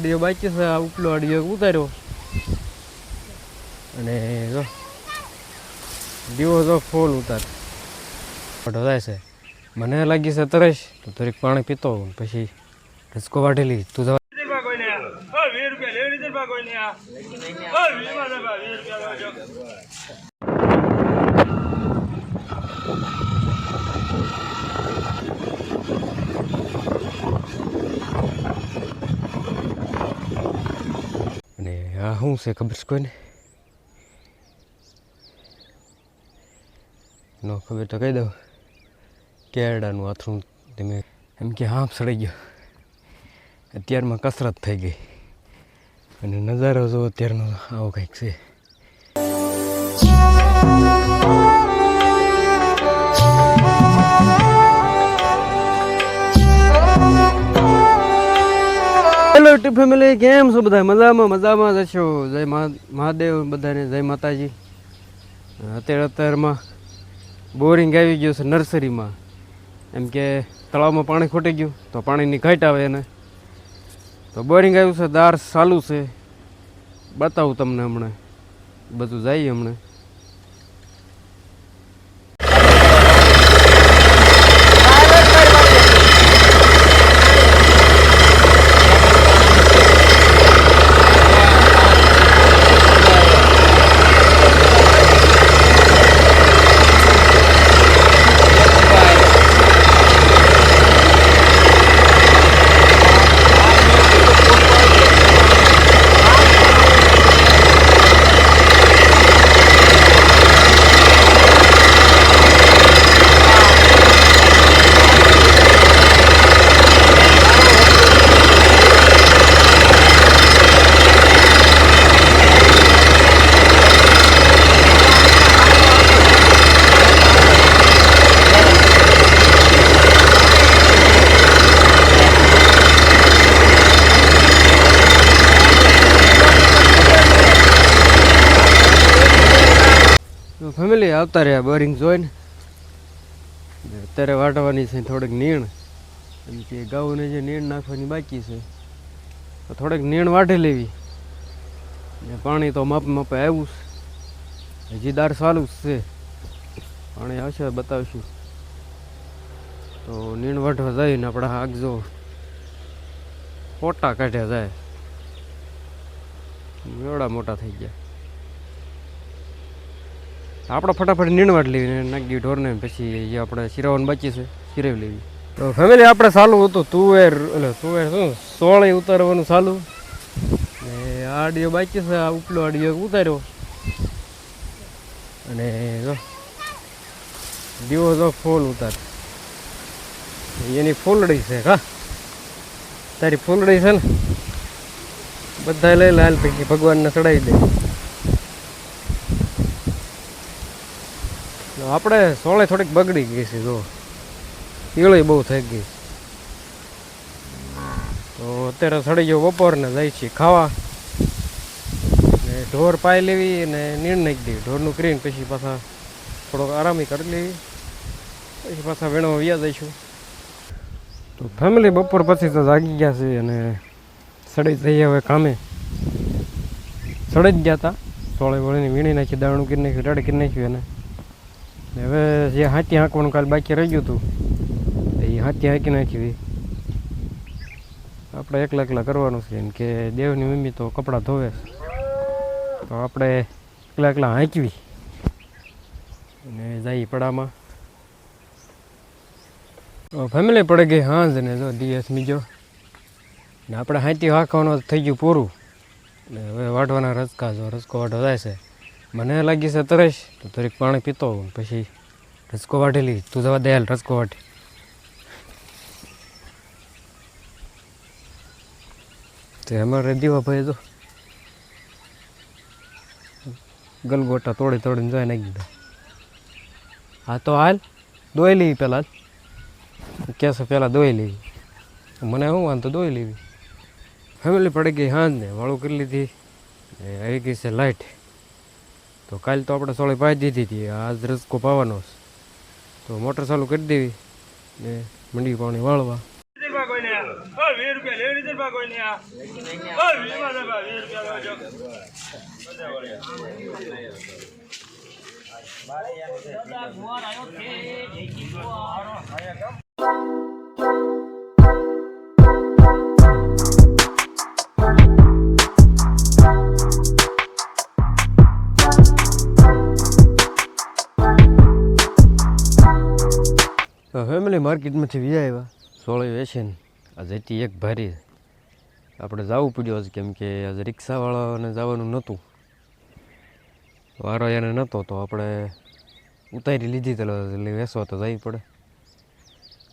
આડિયો બાકી છે ઉપલો આડિયો ઉતાર્યો. અને જો, દીવો જો ફૂલ ઉતાર. થાય છે. મને લાગી છે તરસ, તો થોડીક પાણી પીતો પછી રસકો વાઢેલી તું જવા શું છે, ખબર છે કોઈને? નો ખબર તો કહી દઉં. કેરડાનું આથરું તમે એમ કે હાંફ સડી ગયો. અત્યારમાં કસરત થઈ ગઈ. અને નજારો જો અત્યારનો આવો કંઈક છે. ટી ફેમિલી કેમ છો બધા મજામાં મજામાં જ છો. જય મહા, મહાદેવ બધાને, જય માતાજી. અત્યારે, અત્યારમાં બોરિંગ આવી ગયું છે નર્સરીમાં. એમ કે તળાવમાં પાણી ખૂટી ગયું, તો પાણીની ઘાટ આવે એને. તો બોરિંગ આવ્યું છે દાર ચાલુ છે. બતાવું તમને હમણાં. બધું જાય હમણાં. ફેમિલી આવતા રહ્યા, બોરિંગ જોઈને. અત્યારે વાટવાની છે થોડીક નીણ. એમ કે ગાઉને જે નીણ નાખવાની બાકી છે, તો થોડીક નીણ વાઢી લેવી. ને પાણી તો માપ માપે આવ્યું છે. હજી દાર ચાલુ જ છે. પાણી આવશે બતાવશું. તો નીણ વાઢવા જઈને આપણા આગજો ફોટા કાઢ્યા જાય. એવડા મોટા થઈ ગયા. આપણે ફટાફટ નીણવાટ લેવી નાખી ઢોરને પછી જે આપણે શિરાવન બાકી છે, શિરાવી લેવી. તો ફેમિલી આપણે ચાલુ હતું, તુવેર, એટલે તુવેર શું, સોળે ઉતારવાનું ચાલુ. ને આડિયો બાકી છે, આ ઉપલો આડિયો ઉતાર્યો. અને જો, દીવો જો ફૂલ ઉતાર. એની ફૂલડી છે, હા. તારી ફૂલડી છે ને બધા લઈ લાલ પૈકી ભગવાનને ચડાવી દે. આપણે સોળે થોડીક બગડી ગઈ છે, જો. ઈળી બહુ થઈ ગઈ. તો અત્યારે સડી ગયો બપોરને જાય છે ખાવા. ને ઢોર પાઈ લેવી અને નીણ નાખી દેવી. ઢોરનું કરીને પછી પાછા થોડોક આરામી કરી લેવી. પછી પાછા વેણો વ્યા જઈશું. તો ફેમિલી બપોર પછી તો જાગી ગયા છે અને સડી થઈ હવે કામે. સડી જ ગયા હતા સોળે વળીને વીણી નાખી, દાણું કરી નાખ્યું, રેડી કરી નાખ્યું એને. ને હવે જે હાથી હાંકવાનું કાલ બાકી રહી ગયું હતું એ હાથી હાંકી નાખી આપણે એકલા એકલા કરવાનું છે એમ કે દેવની મમ્મી તો કપડાં ધોવે તો આપણે એકલા એકલા હાંકવી અને જઈ પડામાં. ફેમિલી પડી ગઈ હાંજ ને જો દિવસ બીજો. ને આપણે હાથી હાંકવાનું થઈ ગયું પૂરું. ને હવે વાઢવાના રસકા જો રસકો વાઢો જાય છે. મને લાગી છે તરસ. તો તરીક પાણી પીતો પછી રસકો વાઢેલી તું જવા દે રસકો વાઢી તે અમારે દીવા ભાઈ તો ગલગોટા તોડી તોડીને જોઈ નાખી દીધા. હા તો હાલ, દોઈ લેવી પહેલાં કહેશે પહેલાં દોઈ લેવી. મને શું વાંધો, દોઈ લેવી. ફેમિલી પડી ગઈ હાંજ ને વાળું કરી લીધી. આવી ગઈ છે લાઇટ તો કાલ તો આપણે સોળી પાઈ દીધી હતી, આજ રસકો પાવાનો તો મોટર ચાલુ કરી દેવી ને મંડી પાણી વાળવા. ફેમિલી માર્કેટમાંથી વિજા આવ્યા સોળે વેચે ને આ જતી એક ભારી. આપણે જવું પડ્યું આજ કેમ કે આજે રિક્ષાવાળાને જવાનું નહોતું. વારો એને નહોતો તો આપણે ઉતારી લીધી તો એટલે વેસવા તો જવી પડે.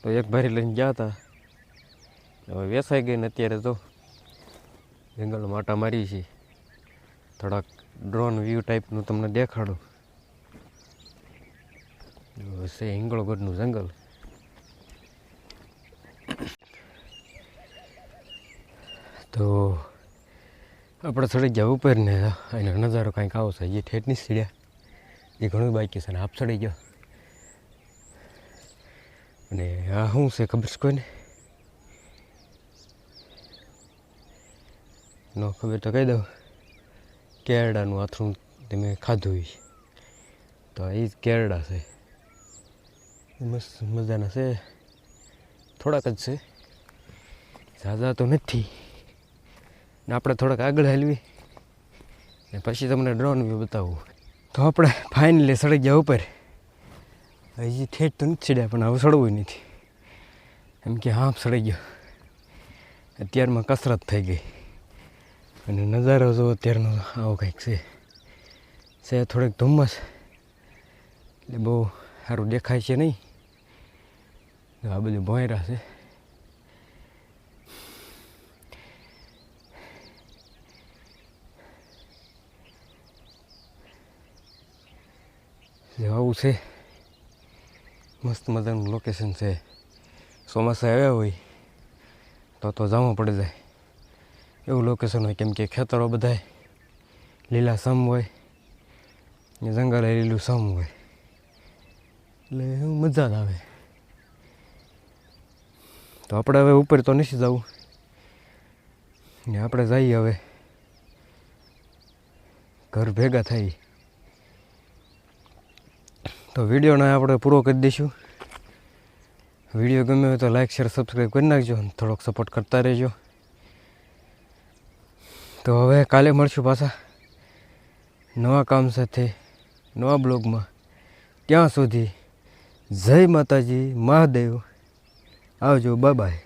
તો એક ભારી લઈને ગયા હતા હવે વેસાઈ ગઈ ને અત્યારે તો જંગલ માટા મારી છે. થોડાક ડ્રોન વ્યૂ ટાઈપનું તમને દેખાડું. છે હિંગળગઢનું જંગલ. તો આપણે ચડી ગયા ઉપર ને એનો નજારો કાંઈક આવો છે. એ ઠેઠ નહીં સીડ્યા એ ઘણું બાકી છે ને આપ ચડી ગયો અને આ શું છે ખબર છે કોઈને? ન ખબર તો કહી દઉં. કેરડાનું આથરું તમે ખાધું તો એ જ કેરડા છે. મસ્ત મજાના છે. થોડાક જ છે. ઝાઝા તો નથી. ને આપણે થોડાક આગળ હલવી. ને પછી તમને ડ્રોન વ્યૂ બતાવું. તો આપણે ફાઇનલી સડી ગયા ઉપર. હજી ઠેઠ તો નથી ચડ્યા, પણ હવે સડવું નથી એમ કે હા સડી ગયો. અત્યારમાં કસરત થઈ ગઈ. અને નજારો જો અત્યારનો આવો કંઈક છે. છે થોડીક ધુમ્મસ. એટલે બહુ સારું દેખાય છે નહીં. આ બધું ભોંયરા છે. જે આવું છે મસ્ત મજાનું લોકેશન છે ચોમાસા આવ્યા હોય તો તો જવું પડે જાય એવું લોકેશન હોય કેમ કે ખેતરો બધાય લીલા સમ હોય ને જંગલ લીલું સમ હોય એટલે એવું મજા જ આવે તો આપણે હવે ઉપર તો નથી જવું ને આપણે જઈએ હવે ઘર ભેગા થઈ તો વિડીયોને આપણે પૂરો કરી દઈશું. વીડિયો ગમ્યો હોય તો લાઈક શેર સબસ્ક્રાઈબ કરી નાખજો અને થોડોક સપોર્ટ કરતા રહેજો. તો હવે કાલે મળશું પાછા નવા કામ સાથે, નવા બ્લોગમાં. ત્યાં સુધી જય માતાજી, મહાદેવ. આવજો બાય બાય